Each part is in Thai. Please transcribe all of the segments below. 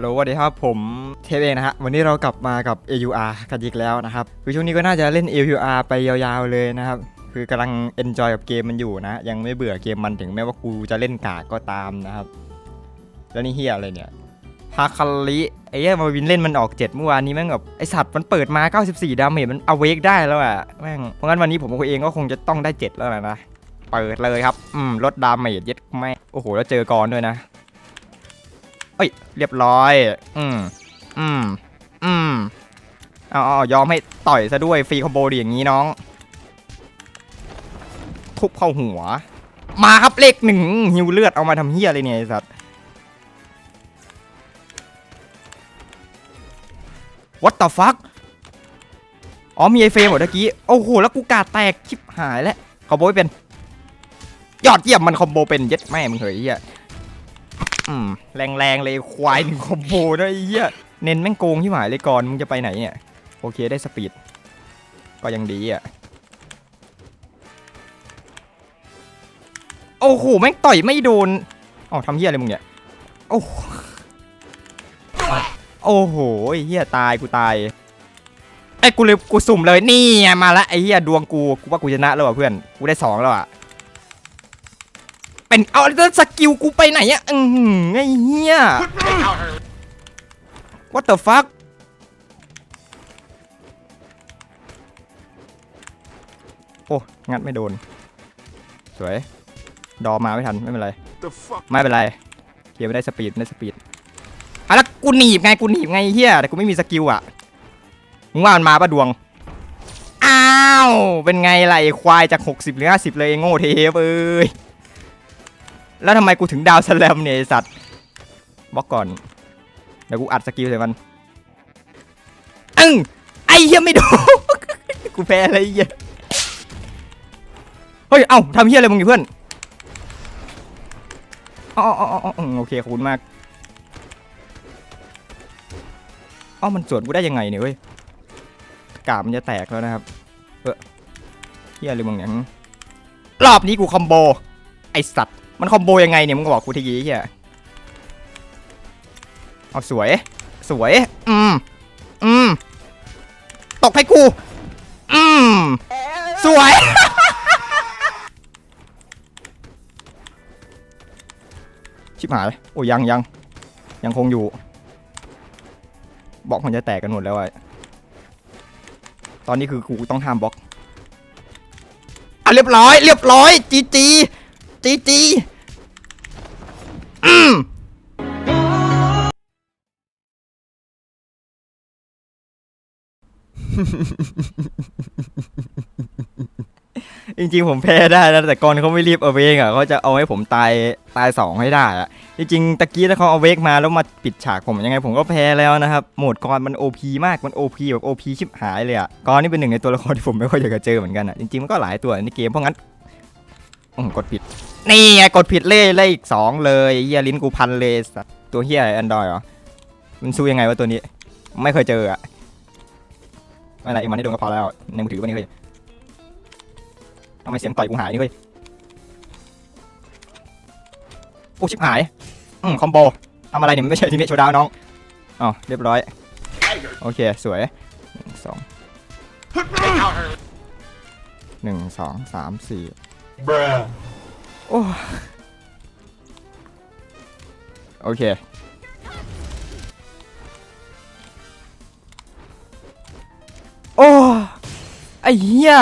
โหลสวัสดีครับผมเทปเองนะฮะวันนี้เรากลับมากับ AUR กันอีกแล้วนะครับคือช่วงนี้ก็น่าจะเล่น AUR ไปยาวๆเลยนะครับคือกำลัง enjoy กับเกมมันอยู่นะ ยังไม่เบื่อเกมมันถึงแม้ว่ากูจะเล่นกากก็ตามนะครับ แล้วนี่เฮียอะไรเนี่ยฮาคาริไอ้เหี้ยมาวินเล่นมันออก7เมื่อวานนี้แม่งแบบไอสัตว์มันเปิดมา 94 ดาเมจมันเอาเวกได้แล้วอะแม่งเพราะงั้นวันนี้ผมเองก็คงจะต้องได้ 7 แล้วนะเปิดเลยครับอืมลดดาเมจเย็ดแม่โอ้โหแล้วเจอกรด้วยนะ เอ้ย เรียบร้อย อืม อืม อืมเอาเอายอมให้ต่อยซะด้วยฟรีคอมโบดีอย่างนี้น้อง ทุบเข้าหัว มาครับเลขหนึ่งหิวเลือดเอามาทำเฮียอะไรเนี่ยไอ้สัตว์ What the fuck อ๋อมีไอเฟรมเหมดเมื่อกี้ โอ้โห แล้วกูกาดแตกชิบหายแล้วคอมโบไม่เป็น ยอดเยี่ยมมันคอมโบเป็นเย็ดแม่มึงเหยเฮีย อืมแรงๆเลยควายหนึ่งคอมโบนะไอ้เหี้ยเน้นแม่งโกงที่หมายเลยก่อนมึงจะไปไหนเนี่ยโอเคได้สปีดก็ยังดีอะโอ้โหแม่งต่อยไม่โดนอ๋อทำเหี้ยอะไรมึงเนี่ยโอ้โหโอ้โหเหี้ยตายกูตายไอ้กูเลยกูสุ่มเลยนี่มาละไอ้เหี้ยดวงกูกูว่ากูชนะแล้วว่ะเพื่อนกูได้สองแล้วอะ เป็นเอาแล้วสกิลกูไปไหนอะอือหือไอ้เหี้ย What the fuck โอ้ งัดไม่โดน สวย ดอมาไม่ทัน ไม่เป็นไร The fuck? ไม่เป็นไรเคลียร์ไม่ได้สปีดไม่ได้สปีดอะแล้วกูหนีบไง กูหนีบไงเฮียแต่กูไม่มีสกิลอะ มึงว่ามันมาปะดวง อ้าว เป็นไงล่ะไอ้ควายจาก 60 หรือ 50 เลยไอ้โง่เทปเอ้ย แล้วทำไมกูถึงดาวสแลมเนี่ยไอสัตว์บล็อกก่อน เดี๋ยวกูอัดสกิลใส่มันอึ้งไอ้เหี้ยไม่โดนกูแพ้อะไรเหี้ยเฮ้ย เอ้าทำเหี้ยอะไรมึงอยู่เพื่อนอ๋ออ๋ออ๋อโอเคขอบคุณมากอ๋อมันสวนกูได้ยังไงเนี่ยเว้ยกาบมันจะแตกแล้วนะครับเออเฮี้ยอะไรมึงเนี่ยรอบนี้กูคอมโบไอสัตว์ มันคอมโบยังไงเนี่ยมึงก็บอกกูทีกี้เฮียเอาสวย สวย อืม อืม ตกให้กู อืม สวย ชิบหาย โอ้ยังยัง ยังคงอยู่ บล็อกมันจะแตกกันหมดแล้วไอ้ตอนนี้คือกูต้องห้ามบล็อกอะเรียบร้อย เรียบร้อย จีจี จีจีอืมจริงๆ ผมแพ้ได้นะแต่ก่อนเขาไม่รีบเอาเวกอะเขาจะเอาให้ผมตายตายสองให้ได้อะจริงๆตะกี้ถ้าเขาเอาเวกมาแล้วมาปิดฉากผมยังไงผมก็แพ้แล้วนะครับโหมดกรมัน OP มากมัน OP แบบ OP ชิบหายเลยอะกรนี่เป็นหนึ่งในตัวละครที่ผมไม่ค่อยอยากจะเจอเหมือนกันอะจริงๆมันก็หลายตัวในเกมเพราะงั้นอืมกดผิด นี่ไงกดผิดเล่เล่อีกสองเลยเฮียลิ้นกูพันเลยสัตว์ตัวเฮียแอนดรอยเหรอ มันสู้ยังไงวะตัวนี้ ไม่เคยเจออะไม่เป็นไรอีมันได้โดนก็พอแล้ว ในมือถือวันนี้เคยทำไมเสียงต่อยกูหายนี่เว้ยโอ้ชิบหาย อืมคอมโบทำอะไรเนี่ยไม่ใช่ทีเมทโชดาวน้องอ๋อเรียบร้อย โอเค สวยหนึ่งสองหนึ่งสองสามสี่ โอ้โอเค โอ้ ไอ้เหี้ย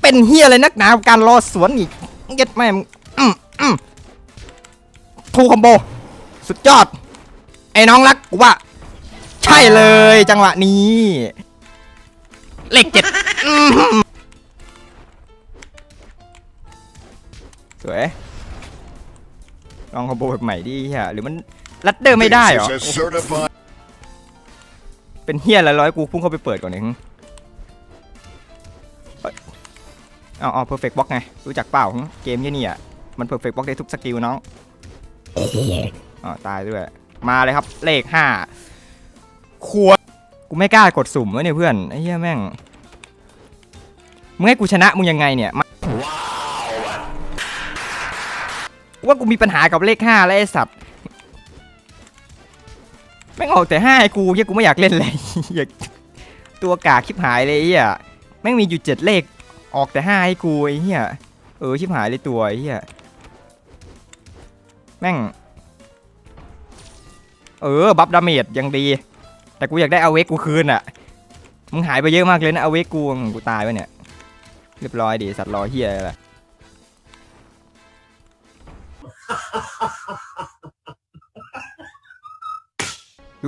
เป็นเฮียอะไรนักหนาการรอสวนอีกเก็ตแม่อืมอืมทูคอมโบ สุดยอด ไอ้น้องรักกูว่า ใช่เลยจังหวะนี้ เลขเจ็ด วยลองคอมโบแบบใหม่ดิเฮียหรือมันลัดเดอร์ไม่ได้เหรอ This is a certified เป็นเฮียอะไรร้อยกูพุ่งเข้าไปเปิดก่อนเองเอ้ยเอาเอาเพอร์เฟกต์บล็อกไง รู้จักเปล่าหึเกมยี่นี่อะ มันเพอร์เฟกต์บล็อกได้ทุกสกิลน้องอ๋อตายด้วย มาเลยครับ เลขห้าขวดกูไม่กล้ากดสุ่มวะเนี่ยเพื่อน ไอ้เหี้ยแม่ง มึงให้กูชนะมึงยังไงเนี่ย ว่ากูมีปัญหากับเลขห้าแล้วไอ้สัตว์แม่งออกแต่ห้าไอ้กูเฮียกูไม่อยากเล่นเลยอยากตัวกากชิบหายเลยเฮียแม่งมีอยู่เจ็ดเลขออกแต่ห้าให้กูไอ้เฮียเออชิบหายเลยตัวไอ้เฮียแม่ง เออ บัฟดาเมจยังดี แต่กูอยากได้เอาเวกกูคืนอะ มึงหายไปเยอะมากเลยนะเอาเวกกู กูตายไปเนี่ย เรียบร้อยดีสัตว์รอเฮียอะไร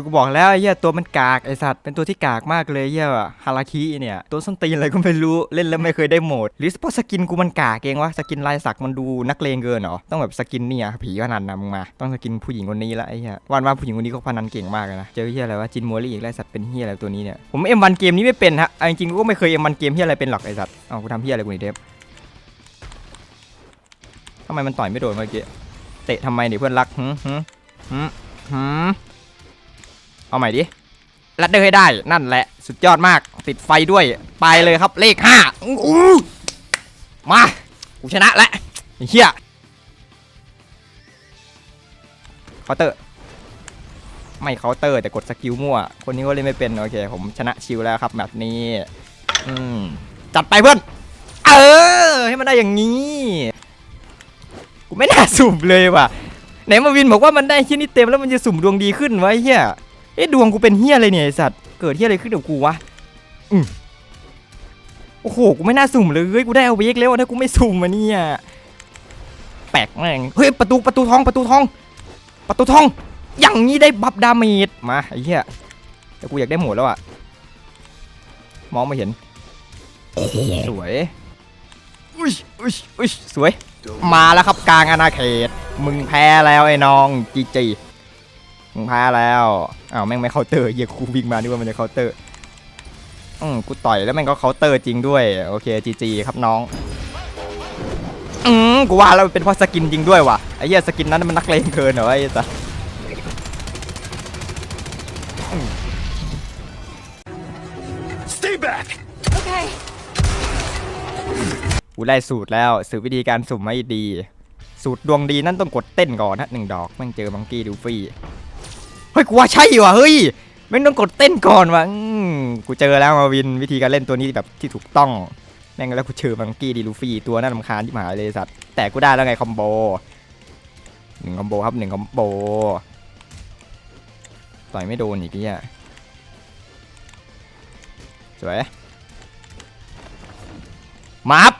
กูบอกแล้วไอ้เหี้ยตัวมันกากไอสัตว์เป็นตัวที่กากมากเลยเหี้ยฮาราคิเนี่ย ตัวส้นตีนอะไรก็ไม่รู้เล่นแล้วไม่เคยได้โหมดหรือเพราะสกินกูมันกากเองวะสกินลายสักมันดูนักเลงเกินเหรอต้องแบบสกินเนี่ยผีขนาดนั้นมึงมาต้องสกินผู้หญิงคนนี้ละไอ้เหี้ยวันว่าผู้หญิงคนนี้เขาพนันเก่งมากเลยนะเจอเหี้ยอะไรวะจินมัวรี่อีกไอสัตว์เป็นเหี้ยอะไรตัวนี้เนี่ยผมเอ็มวันเกมนี้ไม่เป็นฮะเอาจริงๆกูก็ไม่เคยเอ็มวันเกมเหี้ยอะไรเป็นหรอกไอสัตว์เอากูทำเหี้ยอะไรกูนี่เดฟทำไมมันต่อยไม่โดนเมื่อกี้ ตะทำไมเนี่ยเพื่อนรักหืมหืมหืมหืมเอาใหม่ดิลัดเดอร์ให้ได้ นั่นแหละ สุดยอดมาก ติดไฟด้วย ไปเลยครับ เลขห้าอู้มา กูชนะแล้วเฮียเคาน์เตอร์ ไม่เคาน์เตอร์ แต่กดสกิลมั่ว คนนี้ก็เล่นไม่เป็น โอเค ผมชนะชิวแล้วครับแบบนี้ อืม จัดไปเพื่อน เออ ให้มันได้อย่างนี้ ไม่น่าสุ่มเลยว่ะ ไหนมาวินบอกว่ามันได้ที่นี่เต็มแล้วมันจะสุ่มดวงดีขึ้นไอ้เฮียเอ๊ะดวงกูเป็นเฮียอะไรเนี่ยไอสัตว์เกิดเฮียอะไรขึ้นกับกูวะอืมโอ้โหกูไม่น่าสุ่มเลยกูได้เอาเวกแล้วถ้ากูไม่สุ่มมาเนี่ยแปลกแม่งเฮ้ยประตูประตูทองประตูทอง ประตูทอง อย่างนี้ได้บัฟดาเมจมาไอ้เหี้ยแต่กูอยากได้หมดแล้วอะมองไม่เห็น สวยอุ้ยอุ้ยอุ้ยสวย มาแล้วครับกลางอาณาเขต มึงแพ้แล้วไอ้น้องจีจีมึงแพ้แล้วอ้าวแม่งไม่เคาน์เตอร์เหี้ยกูวิ่งมานึกว่ามันจะเคาน์เตอร์อืมกูต่อยแล้วแม่งก็เคาน์เตอร์จริงด้วยโอเคจีจีครับน้องอืมกูว่าแล้วเป็นเพราะสกินจริงด้วยว่ะไอ้เหี้ยสกินนั้นมันนักเลงเกินเหรอไอ้สัส กูได้สูตรแล้วสูตรวิธีการสุ่มให้ดี สูตรดวงดีนั่นต้องกดเต้นก่อนนะหนึ่งดอกแม่งเจอมังกี้ดูฟี่เฮ้ยกูว่าใช่ว่ะเฮ้ยแม่งต้องกดเต้นก่อนว่ะกูเจอแล้วมาวินวิธีการเล่นตัวนี้แบบที่ถูกต้องแม่งแล้วกูเจอมังกี้ดีลูฟี่ตัวน่ารำคาญที่หายเลยสัตว์แต่กูได้แล้วไงคอมโบหนึ่งคอมโบครับหนึ่งคอมโบต่อยไม่โดนอีกเนี่ยสวยมาบอืม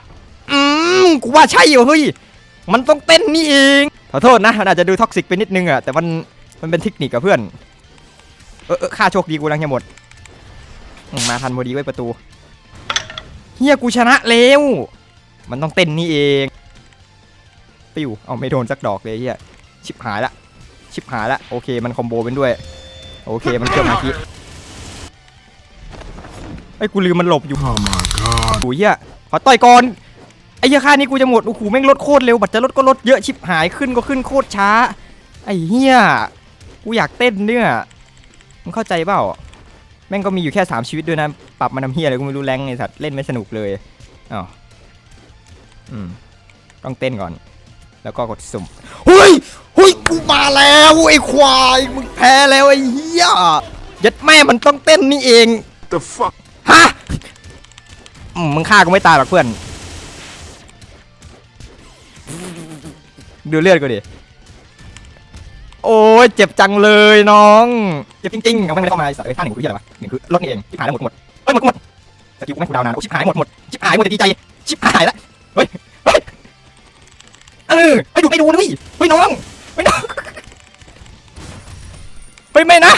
กูว่าใช่อยู่เฮ้ยมันต้องเต้นนี่เองขอโทษนะมันอาจจะดูท็อกซิกไปนิดนึงอะแต่มันมันเป็นเทคนิคกับเพื่อนเออเออค่าโชคดีกูรังจะหมดอืมมาทันพอดีไว้ประตูเฮียกูชนะแล้วมันต้องเต้นนี่เองปิ้วเอาไม่โดนสักดอกเลยเฮียชิบหายละชิบหายละโอเคมันคอมโบเป็นด้วย โอเคมันเกี่ยวมาคิไอ้ยกูลืมมันหลบอยู่ Oh my god. โอ้ยเหี้ยขอต่อยก่อน ไอ้เหี้ยค่านี้กูจะหมดโอ้โหแม่งลดโคตรเร็วบัตรจะลดก็ลดเยอะชิบหายขึ้นก็ขึ้นโคตรช้า ไอ้เหี้ยกูอยากเต้นเนี่ยมึงเข้าใจเปล่าแม่งก็มีอยู่แค่ 3 ชีวิตด้วยนะ ปรับมาทำเหี้ยอะไรกูไม่รู้แรงไอ้สัตว์เล่นไม่สนุกเลยอ้าวอืมต้องเต้นก่อน แล้วก็กดสุ่มเฮ้ยเฮ้ยกูมาแล้วไอ้ควายมึงแพ้แล้วไอ้เหี้ยยัดแม่มันต้องเต้นนี่เอง The fuck? ฮะอืมมึงฆ่ากูไม่ตายหรอกเพื่อน ดูเลือดกูดิ โอ้ยเจ็บจังเลยน้อง เจ็บจริงๆเอาไม่ได้เข้ามาไอ้สัตว์ไอ้ท่าหนึ่งกูที่อะไรวะหนึ่งคือลดนี่เองชิบหายแล้วหมดหมดเฮ้ยหมดหมดสกิลกูไม่งกูดาวนานโอ้ชิบหายหมดหมดชิบหายหมดแต่ดีใจชิบหายแล้วเฮ้ยเฮ้ยเออไปดูไปดูนะเฮ้ยเฮ้ยน้องเฮ้ยน้องเฮ้ยไม่นะ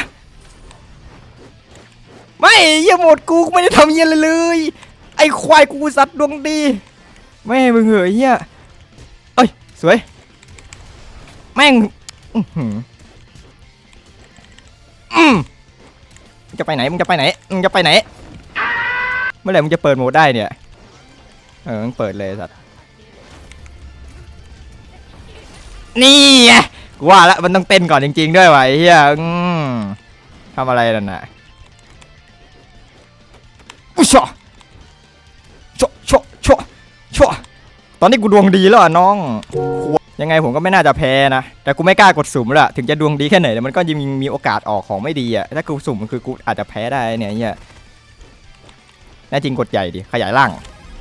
ไม่เหี้ยหมดกูไม่ได้ทำเหี้ยอะไรเลย ไอ้ควายกูสัตว์ดวงดีไม่มึงเหอะไอ้เหี้ยเอ้ยสวย แม่งมึงจะไปไหนมึงจะไปไหนมึงจะไปไหน เมื่อไหร่มึงจะเปิดโหมดได้เนี่ย เออมึงเปิดเลยสัตว์นี่ไงกูว่าละมันต้องเต้นก่อนจริง ๆ ด้วยวะไอ้เหี้ยทำอะไรนั่นน่ะอุ๊ยชอชอชอชอชอตอนนี้กูดวงดีแล้วอะน้อง ยังไงผมก็ไม่น่าจะแพ้นะ แต่กูไม่กล้ากดสุ่มละถึงจะดวงดีแค่ไหนแต่มันก็ยังมีโอกาสออกของไม่ดีอะถ้ากูสุ่มคือกูอาจจะแพ้ได้เนี่ยเฮียแน่จริงกดใหญ่ดิขยายร่าง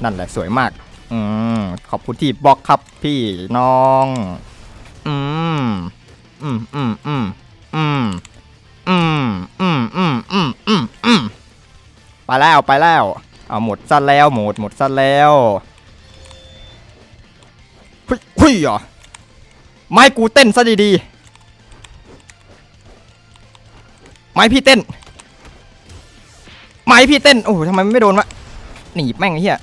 นั่นแหละสวยมาก อืมขอบคุณที่บล็อกครับพี่น้อง อืมอืมอืมอืมอืมอืมอืมอืมอืมอืมอืมไปแล้วไปแล้วเอาหมดสั้นแล้วหมดหมดสั้นแล้วเฮ้ยเฮ้ยเหรอ ไม่กูเต้นซะดีๆ ไม่พี่เต้น ไม่พี่เต้น โอ้โหทำไมไม่โดนวะ หนีบแม่งไอ้เหี้ย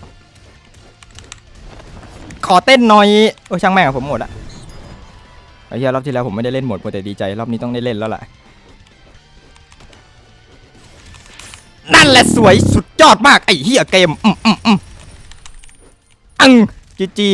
ขอเต้นหน่อย โอ้ช่างแม่งอะผมหมดละไอ้เหี้ยรอบที่แล้วผมไม่ได้เล่นหมดโปรแต่ดีใจ รอบนี้ต้องได้เล่นแล้วล่ะ นั่นแหละสวยสุดยอดมาก ไอ้เหี้ยเกม อืมอืมอืมอังจีจี